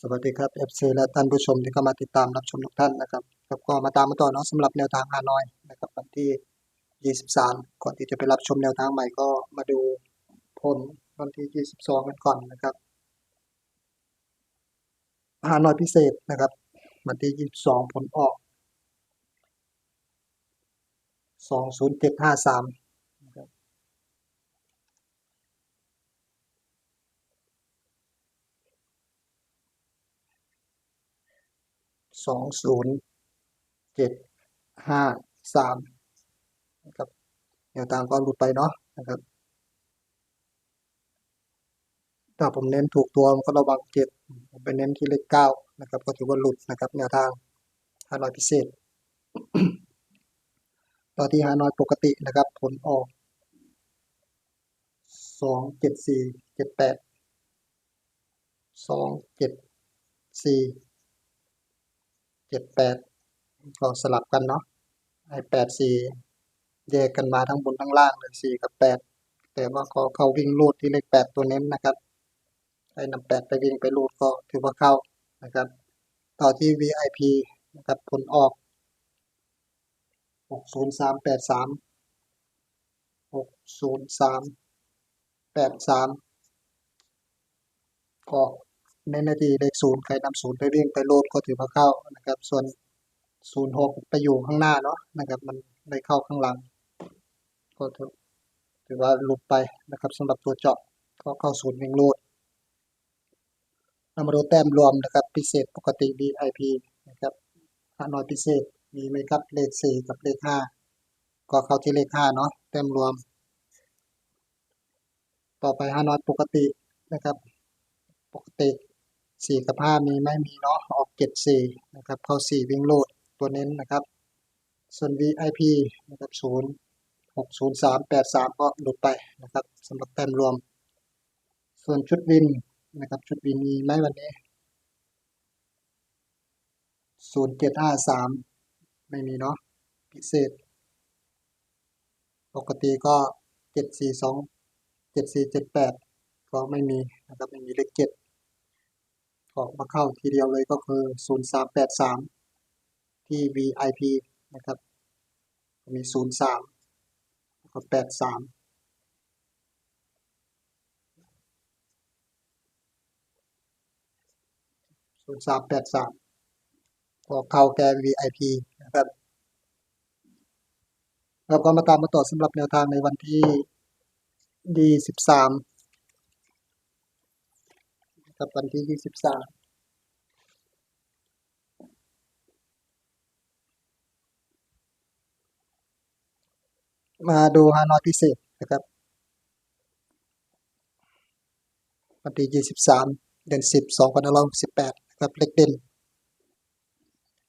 สวัสดีครับ FC และท่านผู้ชมที่เข้ามาติดตามรับชมทุกท่านนะครับครับก็มาตามมาต่อเนาะสำหรับแนวทางฮานอยนะครับวันที่ 23 ก่อนที่จะไปรับชมแนวทางใหม่ก็มาดูผลวันที่ 22 กันก่อนนะครับฮานอยพิเศษนะครับวันที่ 22 ผลออก 20753นะครับ สองศูนย์เจ็ดห้าสามนะครับแนวทางก็หลุดไปเนาะนะครับถ้าผมเน้นถูกตัวมันก็ระวังเจ็ดผมไปเน้นที่เลขเก้านะครับ ก็ถือว่าหลุดนะครับ แนวทางฮานอยพิเศษต่อที่ฮานอยปกตินะครับ ผลออกสองเจ็ดสี่เจ็ดแปดสองเจ็ดสี่เจ็ดแปดก็สลับกันเนาะไอ้แปดสี่แยกกันมาทั้งบนทั้งล่างเลยสี่กับแปดแต่ว่าก็เข้าวิ่งลูดที่เลขแปดตัวเน้นนะครับไอ้นำแปดไปวิ่งไปลูดก็ถือว่าเข้านะครับ ต่อที่ VIP นะครับผลออกหกศูนย์สามแปดสามหกศูนย์สามแปดสามก็ ในนาทีเลขศูนย์ใครนำศูนย์ไปวิ่งไปโลดก็ถือว่าเข้านะครับ ส่วนศูนย์หกไปอยู่ข้างหน้าเนาะนะครับ มันได้เข้าข้างหลัง ก็ถือว่าหลุดไปนะครับสำหรับตัวเจาะก็เข้าศูนย์วิ่งโลดนำมาดูแต้มรวมนะครับ พิเศษปกติ VIP นะครับฮานอยพิเศษมีไหมครับเลขสี่กับเลขห้าก็เข้าที่เลขห้าเนาะแต้มรวม ต่อไปฮานอยปกตินะครับ ปกติ สี่กับห้ามีไม่มีเนาะออกเจ็ดสี่นะครับเข้าสี่วิ่งโลดตัวเน้นนะครับ ส่วน VIP นะครับศูนย์หกศูนย์สามแปดสามก็หลุดไปนะครับสำหรับแต้มรวม ส่วนชุดวินนะครับชุดวินมีไหมวันนี้ศูนย์เจ็ดห้าสามไม่มีเนาะพิเศษ ปกติก็เจ็ดสี่สองเจ็ดสี่เจ็ดแปดก็ไม่มีนะครับไม่มีเลขเจ็ด กมาเข้าทีเดียวเลยก็คือ 0383 ที่ VIP นะครับ มี 03 แล้วก็ 83 0383ออกเข้าแก VIP นะครับแล้วก็มาตามมาต่อสำหรับแนวทางในวันที่23นะค รับวันที่23มาดูฮานอยพิเศษนะครับ วันที่23เดือน10 2568นะครับเลขเด่น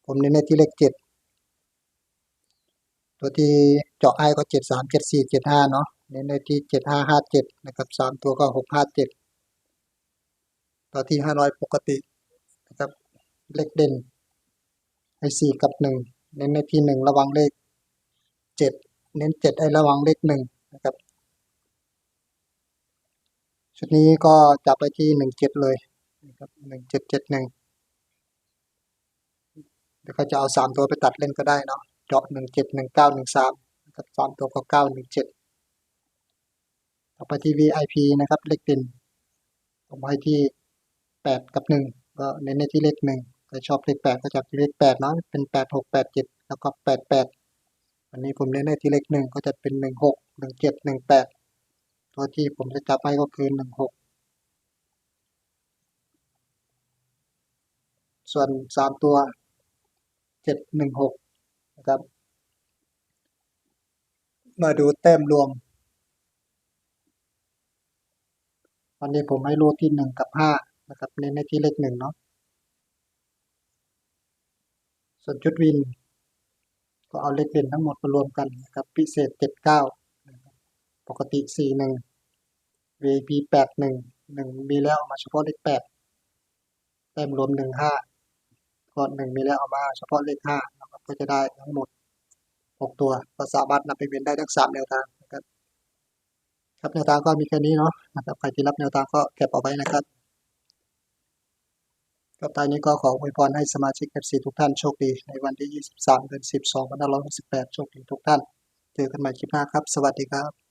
ผมเน้นในที่เลข7ตัวที่เจาะไอ้ก็73 74 75เนาะเน้นในที่7557นะครับ3ตัวก็657 ต่อที่ห้าร้อยปกตินะครับเลขเด่นไอสี่กับหนึ่งเน้นในที่หนึ่งระวังเลขเจ็ดเน้นเจ็ดไอ้ระวังเลขหนึ่งนะครับชุดนี้ก็จับไปที่หนึ่งเจ็ดเลยนะครับหนึ่งเจ็ดเจ็ดหนึ่งเดี๋ยวเขาจะเอาสามตัวไปตัดเล่นก็ได้เนาะเจาะหนึ่งเจ็ดหนึ่งเก้าหนึ่งสามนะครับสามตัวก็เก้าหนึ่งเจ็ดต่อไปที่ VIP นะครับเลขเด่นผมให้ที่ 8กับ1ก็เน้นในที่เลข1ถ้าชอบเลข8ก็จับที่เลข8เนาะเป็น8 6 8 7แล้วก็88อันนี้ผมเน้นในที่เลข1ก็จะเป็น16 17 18ตัวที่ผมจะจับให้ก็คือ16ส่วน3ตัว716นะครับ มาดูแต้มรวมวันนี้ผมให้รูดที่1กับ5 นะครับเน้นในที่เลข1เนาะส่วนชุดวิน ก็เอาเลขเด่นทั้งหมดมารวมกันนะครับพิเศษ79นะครับปกติ41 VIP 81 1มีแล้วเอามาเฉพาะเลข8แต้มรวม15ก็1มีแล้วเอามาเฉพาะเลข5นะครับก็จะได้ทั้งหมด6ตัวก็สามารถนำไปเวียนได้ทั้ง3แนวทางนะครับครับแนวทางก็มีแค่นี้เนาะนะครับใครที่รับแนวทางก็เก็บเอาไว้นะครับ กับท้ายนี้ก็ขออวยพรให้สมาชิก FC ทุกท่านโชคดี ในวันที่ 23 เดือน10 2568 โชคดีทุกท่าน เจอกันใหม่คลิปหน้าครับ สวัสดีครับ